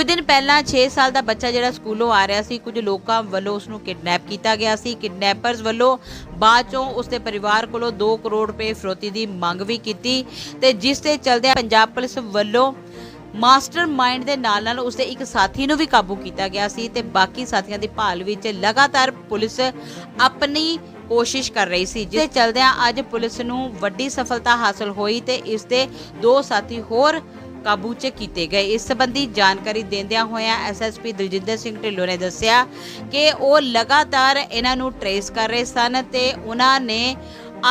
ਕੁਝ ਦਿਨ ਪਹਿਲਾਂ 6 ਸਾਲ ਦਾ ਬੱਚਾ ਜਿਹੜਾ ਸਕੂਲੋਂ ਆ ਰਿਹਾ ਸੀ, ਕੁਝ ਲੋਕਾਂ ਵੱਲੋਂ ਉਸ ਨੂੰ ਕਿਡਨੈਪ ਕੀਤਾ ਗਿਆ ਸੀ। ਕਿਡਨੈਪਰਸ ਵੱਲੋਂ ਬਾਅਦ ਚੋਂ ਉਸ ਦੇ ਪਰਿਵਾਰ ਕੋਲੋਂ 2 ਕਰੋੜ ਰੁਪਏ ਫਰੋਤੀ ਦੀ ਮੰਗ ਵੀ ਕੀਤੀ ਤੇ ਜਿਸ ਦੇ ਚਲਦਿਆਂ ਪੰਜਾਬ ਪੁਲਿਸ ਵੱਲੋਂ ਮਾਸਟਰਮਾਈਂਡ ਦੇ ਨਾਲ ਨਾਲ ਉਸਦੇ ਇੱਕ ਸਾਥੀ ਨੂੰ ਵੀ ਕਾਬੂ ਕੀਤਾ ਗਿਆ ਸੀ ਤੇ ਬਾਕੀ ਸਾਥੀਆਂ ਦੀ ਭਾਲ ਵਿੱਚ ਲਗਾਤਾਰ ਪੁਲਿਸ ਆਪਣੀ ਕੋਸ਼ਿਸ਼ ਕਰ ਰਹੀ ਸੀ। ਜਿਸ ਦੇ ਚਲਦਿਆਂ ਅੱਜ ਪੁਲਿਸ ਨੂੰ ਵੱਡੀ ਸਫਲਤਾ ਹਾਸਲ ਹੋਈ ਤੇ ਇਸ ਦੇ ਦੋ ਸਾਥੀ ਹੋਰ ਕਾਬੂ 'ਚ ਕੀਤੇ ਗਏ। ਇਸ ਸੰਬੰਧੀ ਜਾਣਕਾਰੀ ਦਿੰਦਿਆਂ ਹੋਇਆਂ ਐਸਐਸਪੀ ਦਲਜਿੰਦਰ ਸਿੰਘ ਢਿੱਲੋਂ ਨੇ ਦੱਸਿਆ ਕਿ ਉਹ ਲਗਾਤਾਰ ਇਹਨਾਂ ਨੂੰ ਟਰੇਸ ਕਰ ਰਹੇ ਸਨ ਤੇ ਉਹਨਾਂ ਨੇ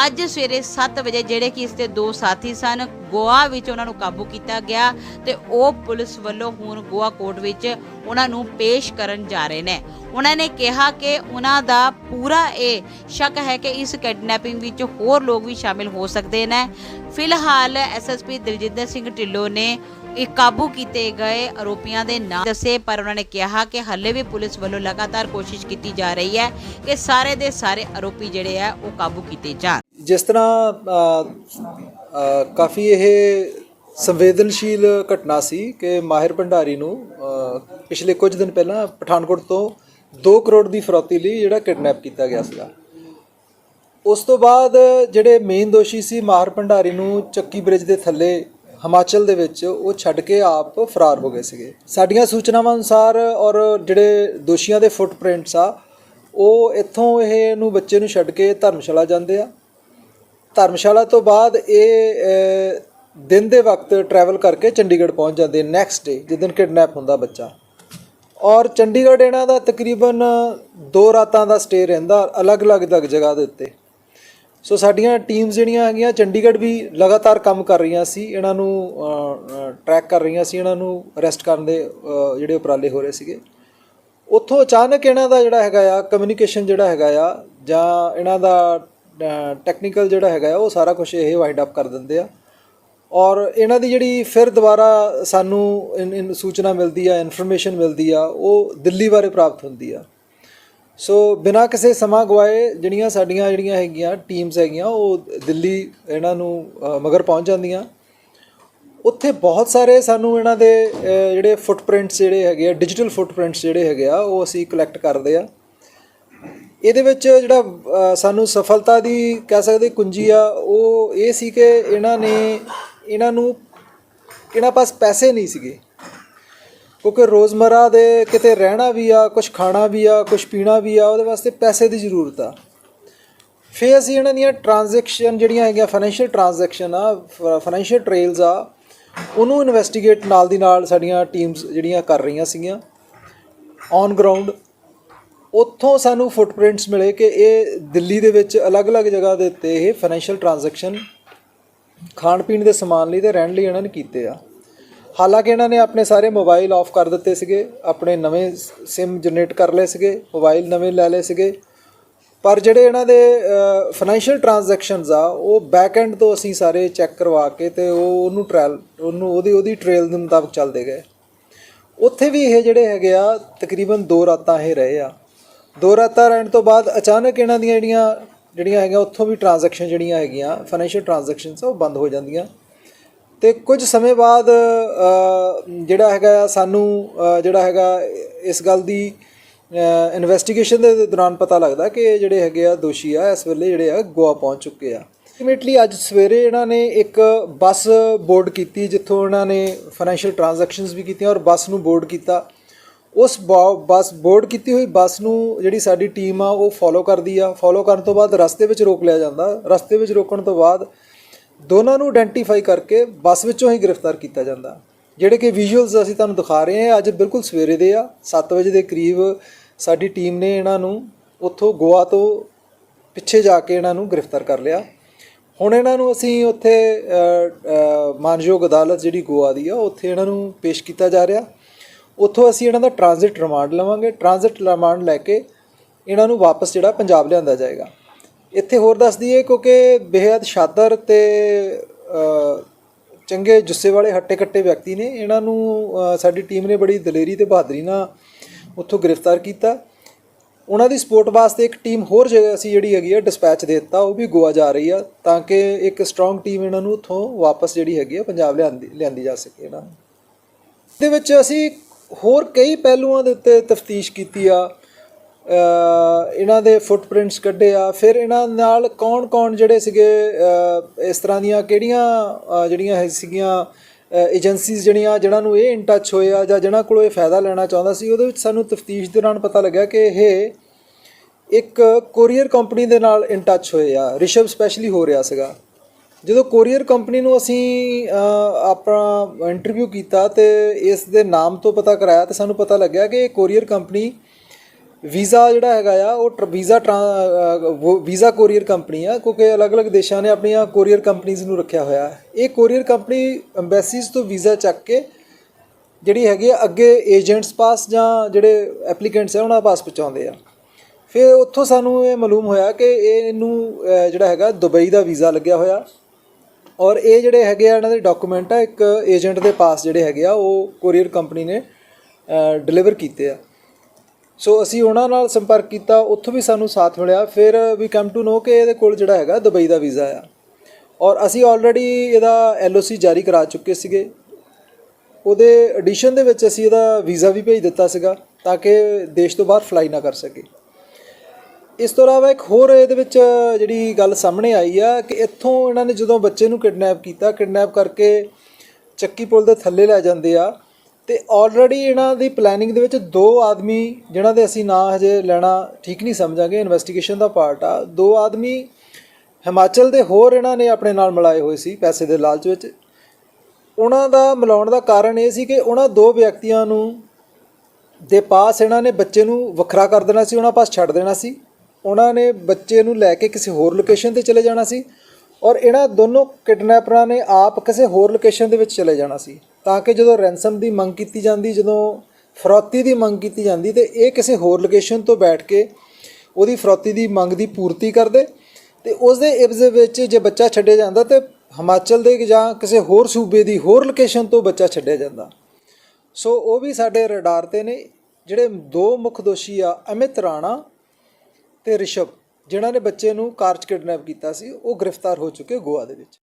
ਅੱਜ ਸਵੇਰੇ 7 ਵਜੇ ਜਿਹੜੇ ਕਿ ਇਸ ਦੇ ਦੋ ਸਾਥੀ ਸਨ, ਗੋਆ ਵਿੱਚ ਉਹਨਾਂ ਨੂੰ ਕਾਬੂ ਕੀਤਾ ਗਿਆ ਤੇ ਉਹ ਪੁਲਿਸ ਵੱਲੋਂ ਹੁਣ ਗੋਆ ਕੋਰਟ ਵਿੱਚ ਉਹਨਾਂ ਨੂੰ ਪੇਸ਼ ਕਰਨ ਜਾ ਰਹੇ ਨੇ। ਉਹਨਾਂ ਨੇ ਕਿਹਾ ਕਿ ਉਹਨਾਂ ਦਾ ਪੂਰਾ ਇਹ ਸ਼ੱਕ ਹੈ ਕਿ ਇਸ ਕਿਡਨੈਪਿੰਗ ਵਿੱਚ ਹੋਰ ਲੋਕ ਵੀ ਸ਼ਾਮਿਲ ਹੋ ਸਕਦੇ ਨੇ। ਫਿਲਹਾਲ ਐਸਐਸਪੀ ਦਲਜਿੰਦਰ ਸਿੰਘ ਢਿੱਲੋਂ ਨੇ ਇਹ ਕਾਬੂ ਕੀਤੇ ਗਏ ਆਰੋਪੀਆਂ ਦੇ ਨਾਮ ਦੱਸੇ ਪਰ ਉਹਨਾਂ ਨੇ ਕਿਹਾ ਕਿ ਹੱਲੇ ਵੀ ਪੁਲਿਸ ਵੱਲੋਂ ਲਗਾਤਾਰ ਕੋਸ਼ਿਸ਼ ਕੀਤੀ ਜਾ ਰਹੀ ਹੈ ਕਿ ਸਾਰੇ ਦੇ ਸਾਰੇ ਆਰੋਪੀ ਜਿਹੜੇ ਆ ਉਹ ਕਾਬੂ ਕੀਤੇ ਜਾਣ। ਜਿਸ ਤਰ੍ਹਾਂ ਅ, ਅ, ਕਾਫੀ ਇਹ ਸੰਵੇਦਨਸ਼ੀਲ ਘਟਨਾ ਸੀ ਕਿ ਮਾਹਿਰ ਭੰਡਾਰੀ ਨੂੰ ਅ, ਪਿਛਲੇ ਕੁਝ ਦਿਨ ਪਹਿਲਾਂ ਪਠਾਨਕੋਟ ਤੋਂ 2 ਕਰੋੜ ਦੀ ਫਰੌਤੀ ਲਈ ਜਿਹੜਾ ਕਿਡਨੈਪ ਕੀਤਾ ਗਿਆ ਸੀਗਾ। ਉਸ ਤੋਂ ਬਾਅਦ ਜਿਹੜੇ ਮੇਨ ਦੋਸ਼ੀ ਸੀ ਮਾਹਰ ਭੰਡਾਰੀ ਨੂੰ ਚੱਕੀ ਬ੍ਰਿਜ ਦੇ ਥੱਲੇ ਹਿਮਾਚਲ ਦੇ ਵਿੱਚ ਉਹ ਛੱਡ ਕੇ ਆਪ ਫਰਾਰ ਹੋ ਗਏ ਸੀਗੇ। ਸਾਡੀਆਂ ਸੂਚਨਾਵਾਂ ਅਨੁਸਾਰ ਔਰ ਜਿਹੜੇ ਦੋਸ਼ੀਆਂ ਦੇ ਫੁੱਟਪ੍ਰਿੰਟਸ ਆ, ਉਹ ਇੱਥੋਂ ਇਹ ਨੂੰ ਬੱਚੇ ਨੂੰ ਛੱਡ ਕੇ ਧਰਮਸ਼ਾਲਾ ਜਾਂਦੇ ਆ। ਧਰਮਸ਼ਾਲਾ ਤੋਂ ਬਾਅਦ ਇਹ ਦਿਨ ਦੇ ਵਕਤ ਟਰੈਵਲ ਕਰਕੇ ਚੰਡੀਗੜ੍ਹ ਪਹੁੰਚ ਜਾਂਦੇ ਨੈਕਸਟ ਡੇ ਜਿੱਦਨ ਕਿਡਨੈਪ ਹੁੰਦਾ ਬੱਚਾ। ਔਰ ਚੰਡੀਗੜ੍ਹ ਇਹਨਾਂ ਦਾ ਤਕਰੀਬਨ ਦੋ ਰਾਤਾਂ ਦਾ ਸਟੇ ਰਹਿੰਦਾ ਅਲੱਗ-ਅਲੱਗ ਜਗ ਜਗ੍ਹਾ ਦੇ ਉੱਤੇ। ਸੋ ਸਾਡੀਆਂ ਟੀਮਸ ਜਿਹੜੀਆਂ ਹੈਗੀਆਂ, ਚੰਡੀਗੜ੍ਹ ਵੀ ਲਗਾਤਾਰ ਕੰਮ ਕਰ ਰਹੀਆਂ ਸੀ, ਇਹਨਾਂ ਨੂੰ ਟਰੈਕ ਕਰ ਰਹੀਆਂ ਸੀ, ਇਹਨਾਂ ਨੂੰ ਅਰੈਸਟ ਕਰਨ ਦੇ ਜਿਹੜੇ ਉਪਰਾਲੇ ਹੋ ਰਹੇ ਸੀਗੇ। ਉੱਥੋਂ ਅਚਾਨਕ ਇਹਨਾਂ ਦਾ ਜਿਹੜਾ ਹੈਗਾ ਆ ਕਮਿਊਨੀਕੇਸ਼ਨ ਜਿਹੜਾ ਹੈਗਾ ਆ, ਜਾਂ ਇਹਨਾਂ ਦਾ ਟੈਕਨੀਕਲ ਜਿਹੜਾ ਹੈਗਾ ਆ, ਉਹ ਸਾਰਾ ਕੁਝ ਇਹ ਵਾਈਂਡ ਅਪ ਕਰ ਦਿੰਦੇ ਆ। ਔਰ ਇਹਨਾਂ ਦੀ ਜਿਹੜੀ ਫਿਰ ਦੁਬਾਰਾ ਸਾਨੂੰ ਇਨ- ਇਨ ਸੂਚਨਾ ਮਿਲਦੀ ਆ ਇਨਫੋਰਮੇਸ਼ਨ ਮਿਲਦੀ ਆ, ਉਹ ਦਿੱਲੀ ਬਾਰੇ ਪ੍ਰਾਪਤ ਹੁੰਦੀ ਆ। ਸੋ ਬਿਨਾਂ ਕਿਸੇ ਸਮਾਂ ਗਵਾਏ ਜਿਹੜੀਆਂ ਸਾਡੀਆਂ ਜਿਹੜੀਆਂ ਹੈਗੀਆਂ ਟੀਮਸ ਹੈਗੀਆਂ ਉਹ ਦਿੱਲੀ ਇਹਨਾਂ ਨੂੰ ਮਗਰ ਪਹੁੰਚ ਜਾਂਦੀਆਂ। ਉੱਥੇ ਬਹੁਤ ਸਾਰੇ ਸਾਨੂੰ ਇਹਨਾਂ ਦੇ ਅ, ਜਿਹੜੇ ਫੁੱਟਪ੍ਰਿੰਟਸ ਜਿਹੜੇ ਹੈਗੇ ਆ ਡਿਜੀਟਲ ਫੁੱਟਪ੍ਰਿੰਟਸ ਜਿਹੜੇ ਹੈਗੇ ਆ ਉਹ ਅਸੀਂ ਕਲੈਕਟ ਕਰਦੇ ਆ। ਇਹਦੇ ਵਿੱਚ ਜਿਹੜਾ ਸਾਨੂੰ ਸਫਲਤਾ ਦੀ ਕਹਿ ਸਕਦੇ ਕੁੰਜੀ ਆ ਉਹ ਇਹ ਸੀ ਕਿ ਇਹਨਾਂ ਨੇ ਇਹਨਾਂ ਨੂੰ ਇਹਨਾਂ ਪਾਸ ਪੈਸੇ ਨਹੀਂ ਸੀਗੇ। ਕਿਉਂਕਿ ਰੋਜ਼ਮਰਾ ਦੇ ਕਿਤੇ ਰਹਿਣਾ ਵੀ ਆ ਕੁਝ ਖਾਣਾ ਵੀ ਆ ਕੁਝ ਪੀਣਾ ਵੀ ਆ, ਉਹਦੇ ਵਾਸਤੇ ਪੈਸੇ ਦੀ ਜ਼ਰੂਰਤ ਆ। ਫਿਰ ਅਸੀਂ ਇਹਨਾਂ ਦੀਆਂ ਟ੍ਰਾਂਜੈਕਸ਼ਨ ਜਿਹੜੀਆਂ ਹੈਗੀਆਂ ਫਾਈਨੈਂਸ਼ੀਅਲ ਟ੍ਰਾਂਜੈਕਸ਼ਨ ਆ ਫਾਈਨੈਂਸ਼ੀਅਲ ਟ੍ਰੇਲਸ ਆ, ਉਹਨੂੰ ਇਨਵੈਸਟੀਗੇਟ ਨਾਲ ਦੀ ਨਾਲ ਸਾਡੀਆਂ ਟੀਮਸ ਜਿਹੜੀਆਂ ਕਰ ਰਹੀਆਂ ਸੀਗੀਆਂ। ਔਨ ਗਰਾਊਂਡ ਉੱਥੋਂ ਸਾਨੂੰ ਫੁੱਟਪ੍ਰਿੰਟਸ ਮਿਲੇ ਕਿ ਇਹ ਦਿੱਲੀ ਦੇ ਵਿੱਚ ਅਲੱਗ-ਅਲੱਗ ਜਗ੍ਹਾ ਦੇ ਉੱਤੇ ਇਹ ਫਾਈਨੈਂਸ਼ੀਅਲ ਟ੍ਰਾਂਜੈਕਸ਼ਨ ਖਾਣ ਪੀਣ ਦੇ ਸਮਾਨ ਲਈ ਤੇ ਰਹਿਣ ਲਈ ਇਹਨਾਂ ਨੇ ਕੀਤੇ ਆ। ਹਾਲਾਂਕਿ ਇਹਨਾਂ ਨੇ ਆਪਣੇ ਸਾਰੇ ਮੋਬਾਈਲ ਆਫ ਕਰ ਦਿੱਤੇ ਸੀਗੇ, ਆਪਣੇ ਨਵੇਂ ਸਿਮ ਜਨਰੇਟ ਕਰ ਲਏ ਸੀਗੇ, ਮੋਬਾਈਲ ਨਵੇਂ ਲੈ ਲਏ ਸੀਗੇ। ਪਰ ਜਿਹੜੇ ਇਹਨਾਂ ਦੇ ਫਾਈਨੈਂਸ਼ੀਅਲ ਟ੍ਰਾਂਜੈਕਸ਼ਨਸ ਆ, ਉਹ ਬੈਕ ਐਂਡ ਤੋਂ ਅਸੀਂ ਸਾਰੇ ਚੈੱਕ ਕਰਵਾ ਕੇ ਤੇ ਉਹ ਉਹਨੂੰ ਟ੍ਰਾਇਲ ਉਹਨੂੰ ਉਹਦੀ ਉਹਦੀ ਟ੍ਰੇਲ ਦੇ ਮੁਤਾਬਕ ਚੱਲਦੇ ਗਏ। ਉੱਥੇ ਵੀ ਇਹ ਜਿਹੜੇ ਹੈਗੇ ਆ, ਤਕਰੀਬਨ 2 ਰਾਤਾਂ ਇਹ ਰਹੇ ਆ। ਦੋ ਰਾਤਾਂ ਰਹਿਣ ਤੋਂ ਬਾਅਦ ਅਚਾਨਕ ਇਹਨਾਂ ਦੀਆਂ ਜਿਹੜੀਆਂ ਜਿਹੜੀਆਂ ਹੈਗੀਆਂ, ਉੱਥੋਂ ਵੀ ਟ੍ਰਾਂਜੈਕਸ਼ਨ ਜਿਹੜੀਆਂ ਹੈਗੀਆਂ ਫਾਈਨੈਂਸ਼ੀਅਲ ਟ੍ਰਾਂਜੈਕਸ਼ਨਸ ਉਹ ਬੰਦ ਹੋ ਜਾਂਦੀਆਂ। ਤੇ ਕੁਝ ਸਮੇਂ ਬਾਅਦ ਜਿਹੜਾ ਹੈਗਾ ਸਾਨੂੰ ਜਿਹੜਾ ਹੈਗਾ ਇਸ ਗੱਲ ਦੀ ਇਨਵੈਸਟੀਗੇਸ਼ਨ ਦੇ ਦੌਰਾਨ ਪਤਾ ਲੱਗਦਾ ਕਿ ਇਹ ਜਿਹੜੇ ਹੈਗੇ ਆ ਦੋਸ਼ੀ ਆ, ਇਸ ਵੇਲੇ ਜਿਹੜੇ ਆ ਗੋਆ ਪਹੁੰਚ ਚੁੱਕੇ ਆ। ਅਲਟੀਮੇਟਲੀ ਅੱਜ ਸਵੇਰੇ ਇਹਨਾਂ ਨੇ ਇੱਕ ਬੱਸ ਬੋਰਡ ਕੀਤੀ, ਜਿੱਥੋਂ ਇਹਨਾਂ ਨੇ ਫਾਈਨੈਂਸ਼ੀਅਲ ਟ੍ਰਾਂਜੈਕਸ਼ਨਸ ਵੀ ਕੀਤੀਆਂ ਔਰ ਬੱਸ ਨੂੰ ਬੋਰਡ ਕੀਤਾ। ਉਸ ਬਾ- ਬੱਸ ਬੋਰਡ ਕੀਤੀ ਹੋਈ ਬੱਸ ਨੂੰ ਜਿਹੜੀ ਸਾਡੀ ਟੀਮ ਆ, ਉਹ ਫੋਲੋ ਕਰਦੀ ਆ। ਫੋਲੋ ਕਰਨ ਤੋਂ ਬਾਅਦ ਰਸਤੇ ਵਿੱਚ ਰੋਕ ਲਿਆ ਜਾਂਦਾ। ਰਸਤੇ ਵਿੱਚ ਰੋਕਣ ਤੋਂ ਬਾਅਦ ਦੋਨਾਂ ਨੂੰ ਆਇਡੈਂਟੀਫਾਈ ਕਰਕੇ ਬੱਸ ਵਿੱਚੋਂ ਹੀ ਗ੍ਰਿਫਤਾਰ ਕੀਤਾ ਜਾਂਦਾ। ਜਿਹੜੇ ਕਿ ਵਿਜ਼ੂਅਲਸ ਅਸੀਂ ਤੁਹਾਨੂੰ ਦਿਖਾ ਰਹੇ ਹਾਂ, ਅੱਜ ਬਿਲਕੁਲ ਸਵੇਰੇ ਦੇ ਆ 7 ਵਜੇ ਦੇ ਕਰੀਬ ਸਾਡੀ ਟੀਮ ਨੇ ਇਹਨਾਂ ਨੂੰ ਉੱਥੋਂ ਗੋਆ ਤੋਂ ਪਿੱਛੇ ਜਾ ਕੇ ਇਹਨਾਂ ਨੂੰ ਗ੍ਰਿਫਤਾਰ ਕਰ ਲਿਆ। ਹੁਣ ਇਹਨਾਂ ਨੂੰ ਅਸੀਂ ਉੱਥੇ ਮਾਨਯੋਗ ਅਦਾਲਤ ਜਿਹੜੀ ਗੋਆ ਦੀ ਆ, ਉੱਥੇ ਇਹਨਾਂ ਨੂੰ ਪੇਸ਼ ਕੀਤਾ ਜਾ ਰਿਹਾ। ਉੱਥੋਂ ਅਸੀਂ ਇਹਨਾਂ ਦਾ ਟ੍ਰਾਂਜ਼ਿਟ ਰਿਮਾਂਡ ਲਵਾਂਗੇ। ਟ੍ਰਾਂਜ਼ਿਟ ਰਿਮਾਂਡ ਲੈ ਕੇ ਇਹਨਾਂ ਨੂੰ ਵਾਪਸ ਜਿਹੜਾ ਪੰਜਾਬ ਲਿਆਂਦਾ ਜਾਏਗਾ। ਇੱਥੇ ਹੋਰ ਦੱਸ ਦਈਏ ਕਿਉਂਕਿ ਬੇਹੱਦ ਸ਼ਾਦਰ ਤੇ ਚੰਗੇ ਜੁੱਸੇ ਵਾਲੇ ਹੱਟੇ ਕੱਟੇ ਵਿਅਕਤੀ ਨੇ। ਇਹਨਾਂ ਨੂੰ ਸਾਡੀ ਟੀਮ ਨੇ ਬੜੀ ਦਲੇਰੀ ਤੇ ਬਹਾਦਰੀ ਨਾਲ ਉੱਥੋਂ ਗ੍ਰਿਫਤਾਰ ਕੀਤਾ। ਉਹਨਾਂ ਦੀ ਸਪੋਰਟ ਵਾਸਤੇ ਇੱਕ ਟੀਮ ਹੋਰ ਜਗ੍ਹਾ ਅਸੀਂ ਜਿਹੜੀ ਹੈਗੀ ਆ, ਡਿਸਪੈਚ ਦੇ ਦਿੱਤਾ। ਉਹ ਵੀ ਗੋਆ ਜਾ ਰਹੀ ਆ ਤਾਂ ਕਿ ਇੱਕ ਸਟਰੋਂਗ ਟੀਮ ਇਹਨਾਂ ਨੂੰ ਉੱਥੋਂ ਵਾਪਸ ਜਿਹੜੀ ਹੈਗੀ ਆ, ਪੰਜਾਬ ਲਿਆਂਦੀ ਲਿਆਂਦੀ ਜਾ ਸਕੇ ਇਹਨਾਂ ਦੇ ਵਿੱਚ ਅਸੀਂ ਹੋਰ ਕਈ ਪਹਿਲੂਆਂ ਦੇ ਉੱਤੇ ਤਫਤੀਸ਼ ਕੀਤੀ ਆ। ਇਹਨਾਂ ਦੇ ਫੁੱਟਪ੍ਰਿੰਟਸ ਕੱਢੇ ਆ। ਫਿਰ ਇਹਨਾਂ ਨਾਲ ਕੌਣ-ਕੌਣ ਜਿਹੜੇ ਸੀਗੇ ਇਸ ਤਰ੍ਹਾਂ ਦੀਆਂ ਕਿਹੜੀਆਂ ਜਿਹੜੀਆਂ ਹੈ ਸੀਗੀਆਂ ਏਜੰਸੀਜ਼ ਜਿਹੜੀਆਂ ਜਿਹਨਾਂ ਨੂੰ ਇਹ ਇਨ ਟੱਚ ਹੋਏ ਆ ਜਾਂ ਜਿਹਨਾਂ ਕੋਲੋਂ ਇਹ ਫਾਇਦਾ ਲੈਣਾ ਚਾਹੁੰਦਾ ਸੀ, ਉਹਦੇ ਵਿੱਚ ਸਾਨੂੰ ਤਫਤੀਸ਼ ਦੌਰਾਨ ਪਤਾ ਲੱਗਾ ਕਿ ਇਹ ਇੱਕ ਕੋਰੀਅਰ ਕੰਪਨੀ ਦੇ ਨਾਲ ਇਨ ਟੱਚ ਹੋਏ ਆ। ਰਿਸ਼ਵ ਸਪੈਸ਼ਲੀ ਹੋ ਰਿਹਾ ਸੀਗਾ। ਜਦੋਂ ਕੋਰੀਅਰ ਕੰਪਨੀ ਨੂੰ ਅਸੀਂ ਆਪਣਾ ਇੰਟਰਵਿਊ ਕੀਤਾ ਤੇ ਇਸ ਦੇ ਨਾਮ ਤੋਂ ਪਤਾ ਕਰਾਇਆ ਤੇ ਸਾਨੂੰ ਪਤਾ ਲੱਗਿਆ ਕਿ ਇਹ ਕੋਰੀਅਰ ਕੰਪਨੀ ਵੀਜ਼ਾ ਜਿਹੜਾ ਹੈਗਾ ਆ, ਉਹ ਟਰ- ਵੀਜ਼ਾ ਟਰਾਂ- ਵੀਜ਼ਾ ਕੋਰੀਅਰ ਕੰਪਨੀ ਆ, ਕਿਉਂਕਿ ਅਲੱਗ-ਅਲੱਗ ਦੇਸ਼ਾਂ ਨੇ ਆਪਣੀਆਂ ਕੋਰੀਅਰ ਕੰਪਨੀਆਂ ਨੂੰ ਰੱਖਿਆ ਹੋਇਆ ਹੈ। ਇਹ ਕੋਰੀਅਰ ਕੰਪਨੀ ਐਮਬੈਸੀਜ਼ ਤੋਂ ਵੀਜ਼ਾ ਚੱਕ ਕੇ ਜਿਹੜੀ ਹੈਗੀ ਆ, ਅੱਗੇ ਏਜੰਟਸ ਪਾਸ ਜਾਂ ਜਿਹੜੇ ਐਪਲੀਕੈਂਟਸ ਆ, ਉਹਨਾਂ ਪਾਸ ਪਹੁੰਚਾਉਂਦੇ ਆ। ਫਿਰ ਉੱਥੋਂ ਸਾਨੂੰ ਇਹ ਮਾਲੂਮ ਹੋਇਆ ਕਿ ਇਹਨੂੰ ਜਿਹੜਾ ਹੈਗਾ, ਦੁਬਈ ਦਾ ਵੀਜ਼ਾ ਲੱਗਿਆ ਹੋਇਆ। ਔਰ ਇਹ ਜਿਹੜੇ ਹੈਗੇ ਆ, ਇਹਨਾਂ ਦੇ ਡਾਕੂਮੈਂਟ ਆ, ਇੱਕ ਏਜੰਟ ਦੇ ਪਾਸ ਜਿਹੜੇ ਹੈਗੇ ਆ, ਉਹ ਕੋਰੀਅਰ ਕੰਪਨੀ ਨੇ ਡਿਲੀਵਰ ਕੀਤੇ ਆ। ਸੋ ਅਸੀਂ ਉਹਨਾਂ ਨਾਲ ਸੰਪਰਕ ਕੀਤਾ, ਉੱਥੋਂ ਵੀ ਸਾਨੂੰ ਸਾਥ ਮਿਲਿਆ। ਫਿਰ ਵੀ ਕਮ ਟੂ ਨੋ ਕਿ ਇਹਦੇ ਕੋਲ ਜਿਹੜਾ ਹੈਗਾ ਦੁਬਈ ਦਾ ਵੀਜ਼ਾ ਆ। ਔਰ ਅਸੀਂ ਆਲਰੇਡੀ ਇਹਦਾ ਐਲਓਸੀ ਜਾਰੀ ਕਰਾ ਚੁੱਕੇ ਸੀਗੇ। ਉਹਦੇ ਐਡੀਸ਼ਨ ਦੇ ਵਿੱਚ ਅਸੀਂ ਇਹਦਾ ਵੀਜ਼ਾ ਵੀ ਭੇਜ ਦਿੱਤਾ ਸੀਗਾ ਤਾਂ ਕਿ ਦੇਸ਼ ਤੋਂ ਬਾਹਰ ਫਲਾਈ ਨਾ ਕਰ ਸਕੇ। ਇਸ ਤੋਂ ਇਲਾਵਾ ਇੱਕ ਹੋਰ ਇਹਦੇ ਵਿੱਚ ਜਿਹੜੀ ਗੱਲ ਸਾਹਮਣੇ ਆਈ ਆ ਕਿ ਇੱਥੋਂ ਇਹਨਾਂ ਨੇ ਜਦੋਂ ਬੱਚੇ ਨੂੰ ਕਿਡਨੈਪ ਕੀਤਾ, ਕਿਡਨੈਪ ਕਰਕੇ ਚੱਕੀ ਪੁਲ ਦੇ ਥੱਲੇ ਲੈ ਜਾਂਦੇ ਆ ਤੇ ਆਲਰੇਡੀ ਇਹਨਾਂ ਦੀ ਪਲੈਨਿੰਗ ਦੇ ਵਿੱਚ ਦੋ ਆਦਮੀ, ਜਿਨ੍ਹਾਂ ਦੇ ਅਸੀਂ ਨਾਂ ਹਜੇ ਲੈਣਾ ਠੀਕ ਨਹੀਂ ਸਮਝਾਂਗੇ ਇਨਵੈਸਟੀਗੇਸ਼ਨ ਦਾ ਪਾਰਟ ਆ। ਦੋ ਆਦਮੀ ਹਿਮਾਚਲ ਦੇ ਹੋਰ ਇਹਨਾਂ ਨੇ ਆਪਣੇ ਨਾਲ ਮਿਲਾਏ ਹੋਏ ਸੀ ਪੈਸੇ ਦੇ ਲਾਲਚ ਵਿੱਚ। ਉਹਨਾਂ ਦਾ ਮਿਲਾਉਣ ਦਾ ਕਾਰਨ ਇਹ ਸੀ ਕਿ ਉਹਨਾਂ ਦੋ ਵਿਅਕਤੀਆਂ ਨੂੰ ਦੇ ਪਾਸ ਇਹਨਾਂ ਨੇ ਬੱਚੇ ਨੂੰ ਵੱਖਰਾ ਕਰ ਦੇਣਾ ਸੀ, ਉਹਨਾਂ ਪਾਸ ਛੱਡ ਦੇਣਾ ਸੀ। ਉਹਨਾਂ ਨੇ ਬੱਚੇ ਨੂੰ ਲੈ ਕੇ ਕਿਸੇ ਹੋਰ ਲੋਕੇਸ਼ਨ ਤੇ ਚਲੇ ਜਾਣਾ ਸੀ। ਔਰ ਇਹਨਾਂ ਦੋਨੋਂ ਕਿਡਨੈਪਰਾਂ ਨੇ ਆਪ ਕਿਸੇ ਹੋਰ ਲੋਕੇਸ਼ਨ ਦੇ ਵਿੱਚ ਚਲੇ ਜਾਣਾ ਸੀ। ਤਾਂ ਕਿ ਜਦੋਂ ਰੈਂਸਮ ਦੀ ਮੰਗ ਕੀਤੀ ਜਾਂਦੀ, ਜਦੋਂ ਫਰੋਤੀ ਦੀ ਮੰਗ ਕੀਤੀ ਜਾਂਦੀ, ਤੇ ਇਹ ਕਿਸੇ ਹੋਰ ਲੋਕੇਸ਼ਨ ਤੋਂ ਬੈਠ ਕੇ ਉਹਦੀ ਫਰੋਤੀ ਦੀ ਮੰਗ ਦੀ ਪੂਰਤੀ ਕਰਦੇ ਤੇ ਉਸ ਦੇ ਇਵਜ਼ ਵਿੱਚ ਜੇ ਬੱਚਾ ਛੱਡਿਆ ਜਾਂਦਾ ਤੇ ਹਿਮਾਚਲ ਦੇ ਜਾਂ ਕਿਸੇ ਹੋਰ ਸੂਬੇ ਦੀ ਹੋਰ ਲੋਕੇਸ਼ਨ ਤੋਂ ਬੱਚਾ ਛੱਡਿਆ ਜਾਂਦਾ। ਸੋ ਉਹ ਵੀ ਸਾਡੇ ਰਡਾਰ ਤੇ ਨੇ, ਜਿਹੜੇ ਦੋ ਮੁੱਖ ਦੋਸ਼ੀ ਆ, ਅਮਿਤ ਰਾਣਾ ਤੇ ਰਿਸ਼ਵ। ਜਿਨ੍ਹਾਂ ਨੇ ਬੱਚੇ ਨੂੰ ਕਾਰ 'ਚ ਕਿਡਨੈਪ ਕੀਤਾ ਸੀ, ਉਹ ਗ੍ਰਿਫਤਾਰ ਹੋ ਚੁੱਕੇ ਗੋਆ ਦੇ ਵਿੱਚ।